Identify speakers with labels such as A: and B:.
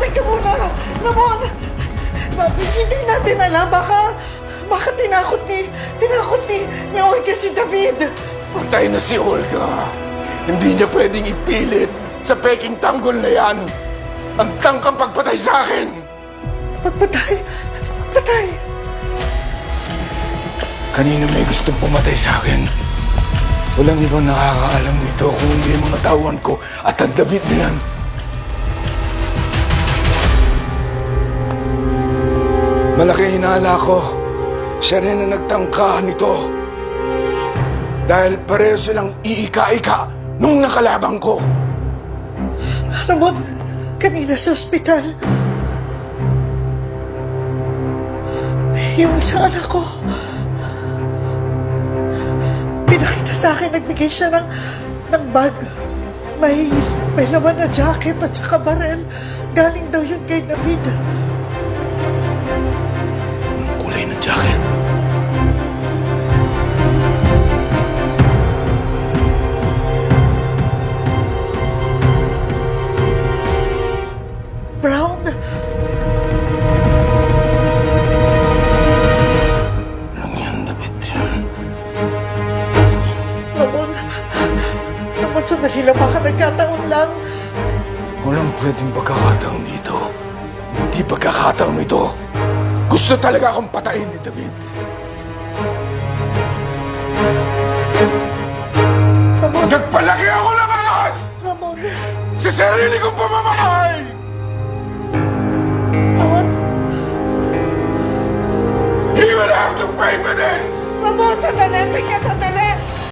A: teka muna! Ramon! Ba- Hindi natin alam, baka... Baka tinakot ni... Tinakot ni... Ni Olga si David!
B: Patay na si Olga. Hindi niya pwedeng ipilit sa peking tanggol na yan. Ang tangkang pagpatay sa akin.
A: Pagpatay! Pagpatay!
B: Kanino may gustong pumatay sa akin? Walang ibang nakakaalam nito kung hindi mga tauhan ko at ang David na yan. Malaki hinala ko. Siya rin ang nagtangka nito. Dahil pareho silang iika-ika nung nakalabang ko.
A: Ramon, kanina sa ospital. Yung isa anak ko. Pinakita sa akin, nagbigay siya ng, ng bag. May, may laman na jacket at saka barel. Galing daw yun kay David.
B: Kulay ng jacket.
A: Ramon, sandali lang. Baka nagkataon lang.
B: Walang pwedeng pagkakataon dito. Hindi pagkakataon ito. Gusto talaga akong patayin ni David.
A: Ramon.
B: Nagpalaki ako ng alas!
A: Ramon.
B: Sa sarili kong pamamahay!
A: Ramon.
B: He will have to pay for this!
A: Ramon, sandali. Tingnan, sandali.